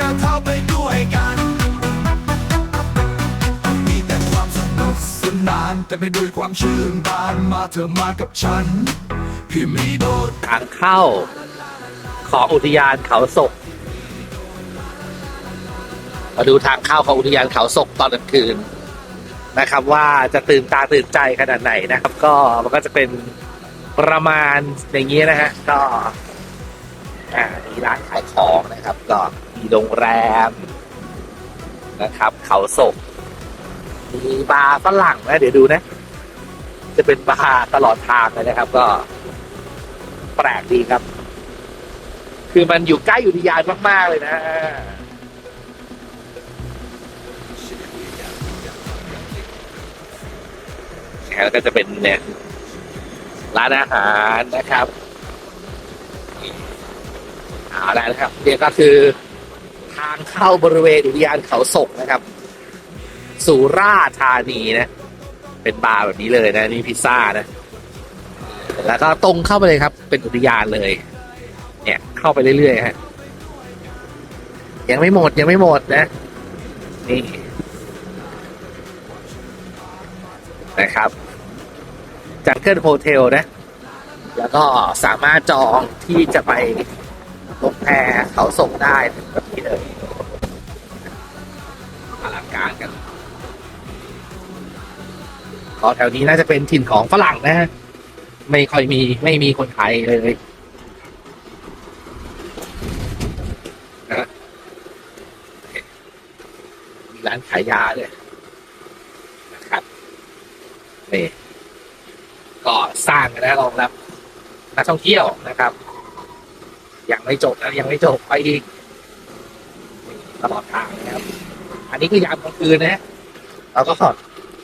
ก้าวเท้าไปด้วยกัน มีแต่ความสนุกสนานแต่ไม่ด้วยความชื่นบานมาเธอมากับฉัน พี่มีโดดทางเข้า ของอุทยานเขาศก มาดูทางเข้าของอุทยานเขาศกตอนกลางคืนนะครับว่าจะตื่นตาตื่นใจขนาดไหนนะครับ ก็มันก็จะเป็นประมาณอย่างนี้นะฮะก็ อ่ามีร้านขายของนะครับ ก็มีโรงแรมนะครับ เขาศกมีบาร์ฝรั่งนะเดี๋ยวดูนะ จะเป็นบาร์ตลอดทางเลยนะครับ ก็ แปลกดีครับ คือมันอยู่ใกล้อุทยานมาก ๆ เลยนะแล้วก็จะเป็นเนี่ยร้านอาหารนะครับ เอาละนะครับเนี่ยก็คือทางเข้าบริเวณอุทยานเขาศกนะครับสุราธานีนะ เป็นบาร์แบบนี้เลยนะนี่พิซซ่านะ แล้วก็ตรงเข้าไปเลยครับ เป็นอุทยานเลย เนี่ยเข้าไปเรื่อยๆฮะยังไม่หมดยังไม่หมดนะ นี่นะครับจังเกิลโฮเทลนะ แล้วก็สามารถจองที่จะไป ลงแพเขาส่งได้แบบนี้เลยอลังการกันก็แถวนี้น่าจะเป็นถิ่นของฝรั่งนะฮะไม่ค่อยมีไม่มีคนไทยเลยนะมีร้านขายยาด้วยนะครับนี่ก็สร้างนแล้วรองรับนักท่องเที่ยวนะครับ ยังไม่จบนะยังไม่จบไปอีกตลอดทางนะครับ อันนี้คือยามกลางคืนนะฮะเราก็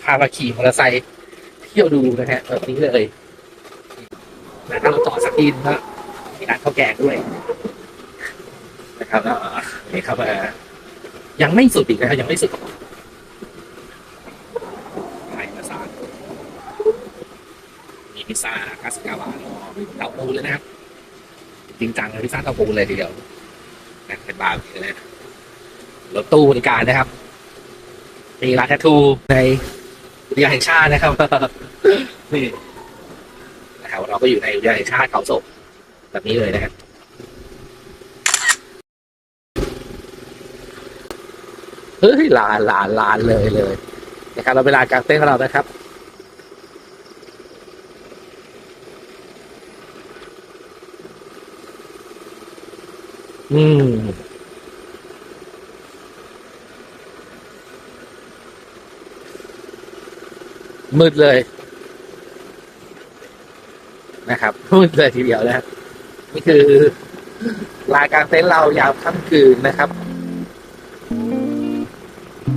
พามาขี่มอเตอร์ไซค์เที่ยวดูนะฮะแบบนี้เลยนะครับเราจอดสักทีนึงนะมีร้านข้าวแกงด้วยนะครับแล้วนี่ครับยังไม่สุดอีกนะครับยังไม่สุดไทยมาสานมีพิซซ่าคาสกาวาเตาปูเลยนะครับ จริงจังเลยพิซซ่าเตาปูเลยทีเดียวนะเป็นบาร์บีเลยรถตู้บริการนะครับมีร้านแททูในอุทยานแห่งชาตินะครับนี่นะครับเราก็อยู่ในอุทยานแห่งชาติเขาศกแบบนี้เลยนะครับเฮ้ยลานลานลานเลยเลยนะครับเราเวลานกางเต้นของเรานะครับ อืมมืดเลยนะครับมืดเลยทีเดียวนะนี่คือลายกลางเต็นท์เรายามค่ำคืนนะครับ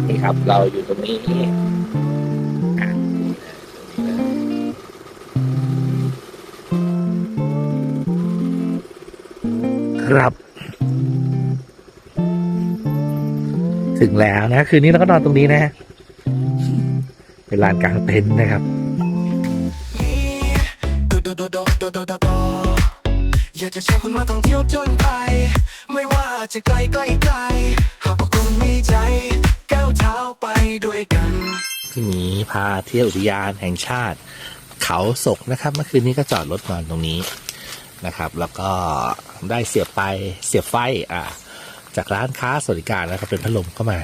นี่ครับ เราอยู่ตรงนี้ครับ ถึงแล้วนะ คืนนี้เราก็นอนตรงนี้นะ เป็นลานกลางเต็นท์นะครับ อยากจะเชิญคุณมาท่องเที่ยวจนไป ไม่ว่าจะไกลใกล้ไกลหากคุณมีใจ ก้าเท้าไปด้วยกันที่นี้พาเที่ยวอุทยานแห่งชาติ เขาศกนะครับ เมื่อคืนนี้ก็จอดรถนอนตรงนี้ นะครับ แล้วก็ได้เสียบไปเสียบไฟอ่าจากร้านค้าสวัสดิการนะครับเป็นพัดลมเข้ามา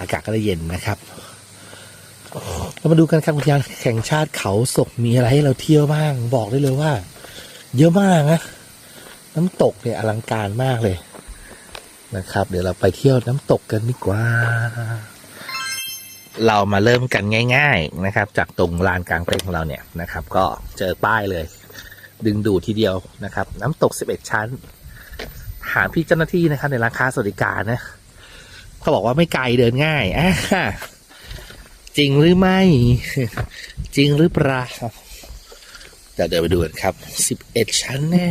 อากาศก็ได้เย็นนะครับเรามาดูกันครับอุทยานแห่งชาติเขาศกมีอะไรให้เราเที่ยวบ้าง บอกได้เลยว่า เยอะมากนะน้ำตกเนี่ยอลังการมากเลยนะครับ เดี๋ยวเราไปเที่ยวน้ำตกกันดีกว่า เรามาเริ่มกันง่าย ๆนะครับ จากตรงลานกลางเต็นท์ของเราเนี่ยนะครับ ก็เจอป้ายเลย ดึงดูดทีเดียวนะครับ น้ำตก 11 ชั้น ถามพี่เจ้าหน้าที่นะครับ ในราคาสวัสดิการนะเขาบอกว่าไม่ไกลเดินง่ายอ่าจริงหรือไม่ จริงหรือเปล่าเดี๋ยวเดินไปดูกันครับ 11 ชั้นแน่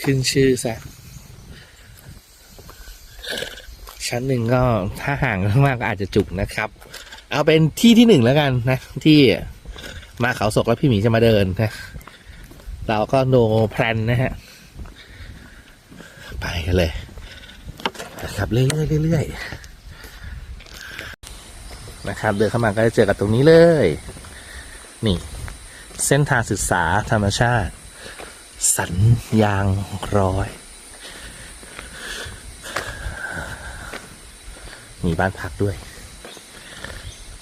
ขึ้นชื่อซะชั้นหนึ่งก็ถ้าห่างมากๆก็อาจจะจุกนะครับ เอาเป็นที่ที่หนึ่งแล้วกันนะ ที่มาเขาศกแล้วพี่หมีจะมาเดินนะ เราก็โนแพลนนะฮะ ไปกันเลยครับ เรื่อยๆเรื่อยๆนะครับ เดินเข้ามาก็จะเจอกับตรงนี้เลย นี่ เส้นทางศึกษาธรรมชาติ สันยางร้อย มีบ้านพักด้วย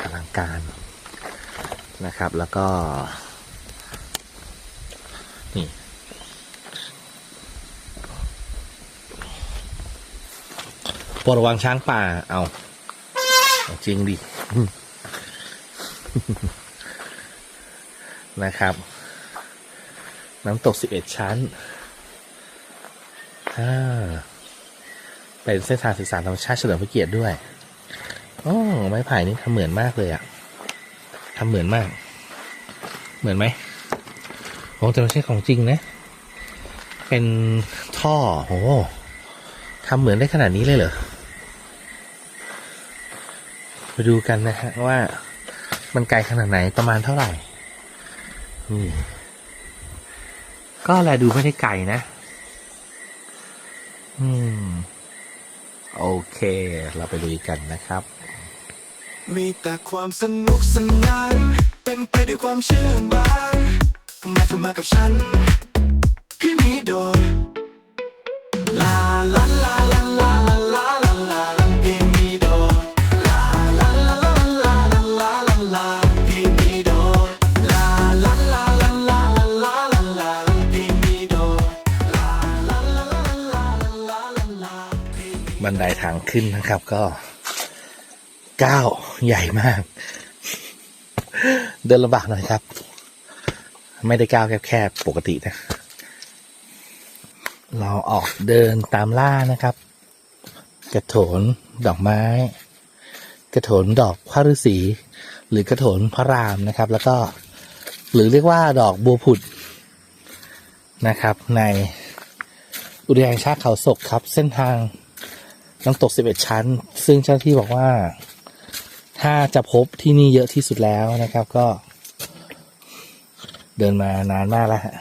อลังการนะครับ แล้วก็ ปรดระวังช้างป่า เอาจริงดิ นะครับ น้ำตก11ชั้นอ่าเป็นเส้นทางศึกษาธรรมชาติเฉลิมพระเกียรติด้วยโอ้ไม้ไผ่นี่ทำเหมือนมากเลยอะทำเหมือนมาก เหมือนไหมโอ้แต่ไม่ใช่ของจริงนะ เป็นท่อโหทำเหมือนได้ขนาดนี้เลยเหรอ ไปดูกันนะฮะว่ามันไกลขนาดไหนประมาณเท่าไหร่นี่ก็แลดูไม่ได้ไกลนะ อืม โอเค เราไปลุยกันนะครับ มีแต่ความสนุกสนาน เป็นไปด้วยความเชื่อมบานมาเธอมากับฉัน พี่มีโดนลาลาลา บันไดทางขึ้นนะครับ ก็ก้าวใหญ่มาก เดินลำบากหน่อยครับ ไม่ได้ก้าวแคบๆปกตินะ เราออกเดินตามล่านะครับ กระโถนดอกไม้ กระโถนดอกพระฤาษีหรือกระโถนพระรามนะครับ แล้วก็หรือเรียกว่าดอกบัวผุดนะครับ ในอุทยานชาติเขาศกครับ เส้นทาง น้ำตก11ชั้น ซึ่งเจ้าที่บอกว่า ถ้าจะพบที่นี่เยอะที่สุดแล้วนะครับ ก็ เดินมานานมากแล้วฮะ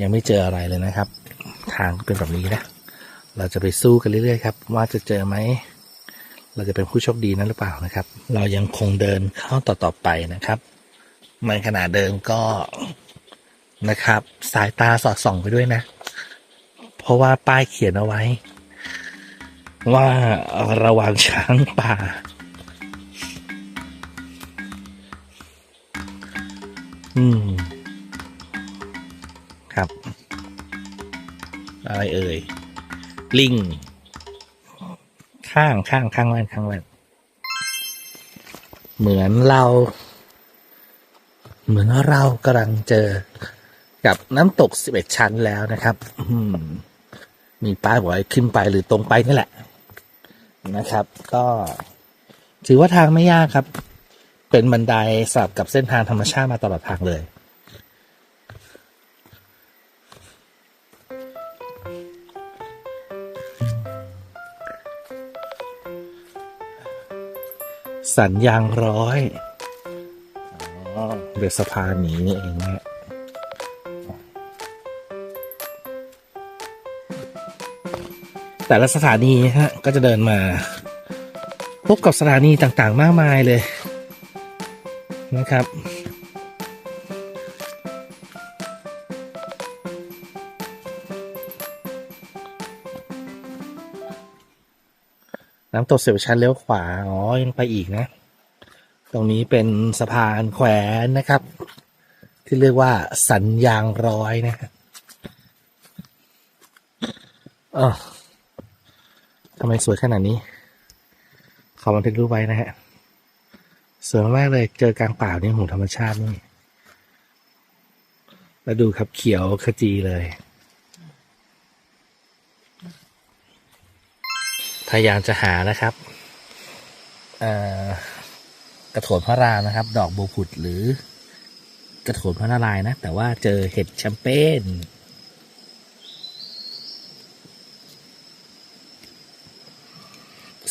ยังไม่เจออะไรเลยนะครับ ทางเป็นแบบนี้นะเราจะไปสู้กันเรื่อยๆครับ ว่าจะเจอไหมเราจะเป็นผู้โชคดีนั้นหรือเปล่านะครับ เรายังคงเดินเข้าต่อๆไปนะครับในขณะเดินก็นะครับ สายตาสอดส่องไปด้วยนะ ราะว่าป้ายเขียนเอาไว้ ว่าระวังช้างป่า อืม ครับ อะไรเอ่ย ลิง ข้างข้างข้างแว่นข้างแว่นเหมือนเรา เหมือนว่าเรากำลังเจอกับน้ำตก11ชั้นแล้วนะครับ อืม มีป้ายบอกให้ขึ้นไปหรือตรงไปนี่แหละนะครับ ก็ถือว่าทางไม่ยากครับ เป็นบันไดสลับกับเส้นทางธรรมชาติมาตลอดทางเลยสัญญางร้อยอ๋อเดือสะพานหนีนี่เองนะ แต่ละสถานีฮะก็จะเดินมา พบกับสถานีต่างๆ มากมายเลยนะครับน้ำตกเสียวชันเลี้ยวขวา อ๋อ ยังไปอีกนะ ตรงนี้เป็นสะพานแขวนนะครับ ที่เรียกว่าสัญญางร้อยนะครับเออ ไมสวยขนาดนี้ ขอบันทึกรูปไว้นะฮะ สวยมากเลย เจอกลางป่านี่หูธรรมชาตินี่ แล้วดูครับเขียวขจีเลยพยายามจะหานะครับกระโถนพระรามนะครับ ดอกบัวผุดหรือกระโถนพระนารายนะ แต่ว่าเจอเห็ดแชมเปญ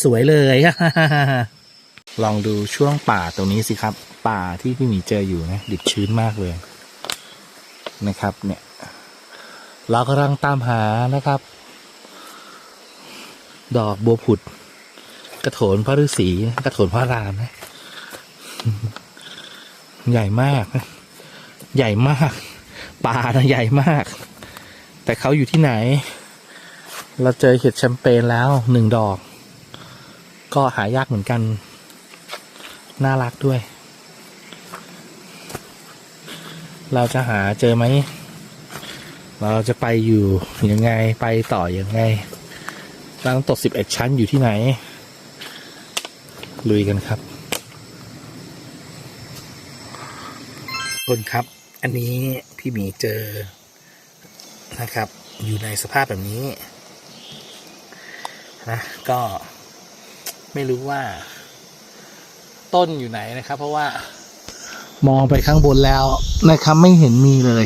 สวยเลย ลองดูช่วงป่าตรงนี้สิครับ ป่าที่พี่หมีเจออยู่นะดิบชื้นมากเลยนะครับ เนี่ย เรากำลังตามหานะครับ ดอกบัวผุด กระโถนพระฤาษีกระโถนพระรามนะ ใหญ่มากใหญ่มากป่านะใหญ่มาก แต่เขาอยู่ที่ไหน เราเจอเห็ดแชมเปญแล้วหนึ่งดอก ก็หายากเหมือนกัน น่ารักด้วย เราจะหาเจอไหม เราจะไปอยู่ยังไงไปต่ออยังไงราต้องตกสิบเอ็ดชั้นอยู่ที่ไหน ลุยกันครับ คนครับ อันนี้พี่หมีเจอนะครับ อยู่ในสภาพแบบนี้นะก็ ไม่รู้ว่า ต้นอยู่ไหนนะครับ เพราะว่ามองไปข้างบนแล้วนะครับ ไม่เห็นมีเลย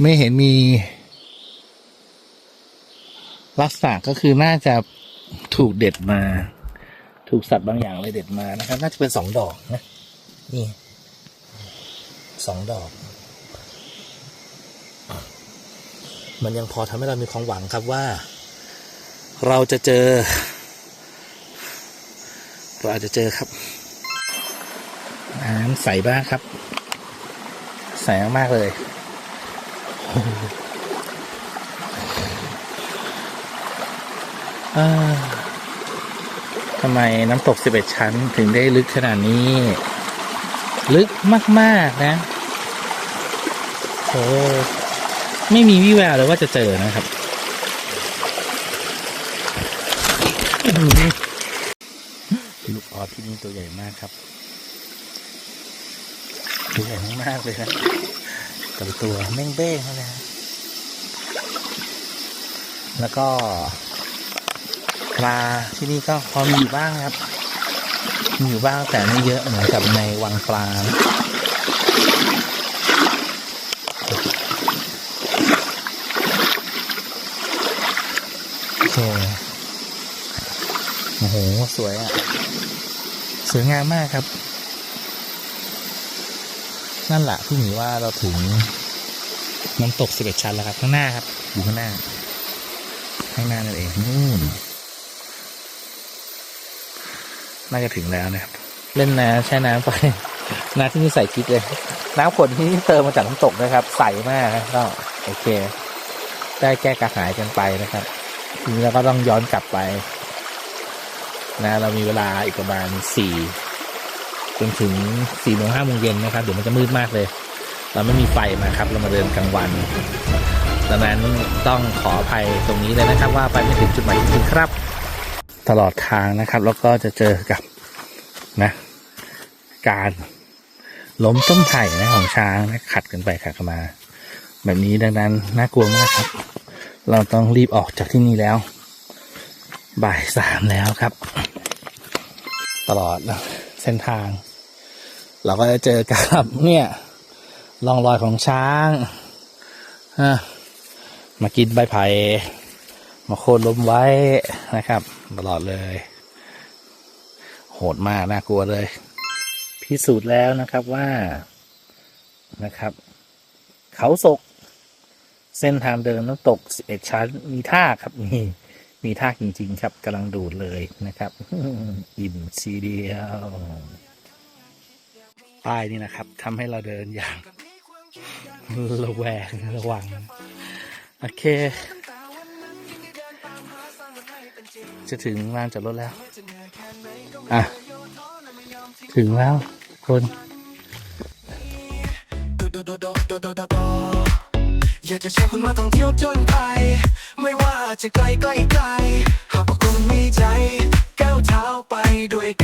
ไม่เห็นมี ลักษณะก็คือน่าจะถูกเด็ดมา ถูกสัตว์บางอย่างเลยเด็ดมานะครับ น่าจะเป็นสองดอกนะนี่สองดอก มันยังพอทำให้เรามีความหวังครับว่า เราจะเจอ เราอาจจะเจอครับ น้ำใสบ้างครับ ใสมากๆเลยทำไมน้ำตก 11 ชั้นถึงได้ลึกขนาดนี้ ลึกมากๆนะโอ้ไม่มีวี่แววเลยว่าจะเจอนะครับ อื้อหือลูกออสที่นี่ตัวใหญ่มากครับ ตัวใหญ่มากเลยนะแต่ตัวแม่งเบ้งเขาเลยนะแล้วก็ปลาที่นี่ก็พอมีอยู่บ้างครับ มีอยู่บ้างแต่ไม่เยอะเหมือนกับในวังปลานะโอเค โอ้โห สวยอะ สวยงามมากครับ นั่นแหละพี่หมีว่าเราถึงน้ำตกสิบเอ็ดชั้นแล้วครับ ข้างหน้าครับ อยู่ข้างหน้า ข้างหน้านั่นเองนู่นน่าจะถึงแล้วนะครับ เล่นน้ำใช้น้ำไปน้ำที่นี่ใส่กิ๊กเลย น้ำฝนที่นี่เติมมาจากน้ำตกนะครับ ใสมากก็โอเค ได้แก้กระหายกันไปนะครับทีนี้เราก็ต้องย้อนกลับไป นะเรามีเวลาอีกประมาณสี่จนถึงสี่โมงห้าโมงเย็นนะครับเดี๋ยวมันจะมืดมากเลย เราไม่มีไฟมาครับ เรามาเดินกลางวันดังนั้นต้องขออภัยตรงนี้เลยนะครับ ว่าไปไม่ถึงจุดหมายจริงๆครับ ตลอดทางนะครับ แล้วก็จะเจอกับนะ การล้มต้นไผ่นะของช้างนะขัดกันไปขัดกันมา แบบนี้ดังนั้นน่ากลัวมากครับ เราต้องรีบออกจากที่นี่แล้ว บ่ายสามแล้วครับ ตลอดเส้นทาง เราก็จะเจอกับเนี่ยร่องรอยของช้างมากินใบไผ่มาโค่นล้มไว้นะครับ ตลอดเลย โหดมากน่ากลัวเลย พิสูจน์แล้วนะครับว่านะครับ เขาศก เส้นทางเดินน้ำตก11ชั้นมีท่าครับมี มีท่าจริง ๆ ครับกำลังดูดเลยนะครับ อิ่มซีเดียวป้ายนี่นะครับทำให้เราเดินอย่างระแวงระวัง โอเค จะถึงลานจอดรถแล้ว อะ ถึงแล้วคนอยากจะเชิญคุณมาท่องเที่ยวจนไปไม่ว่า จะไกลไกลไกลหากว่าคุณมีใจ ก้าวเท้าไปด้วยกัน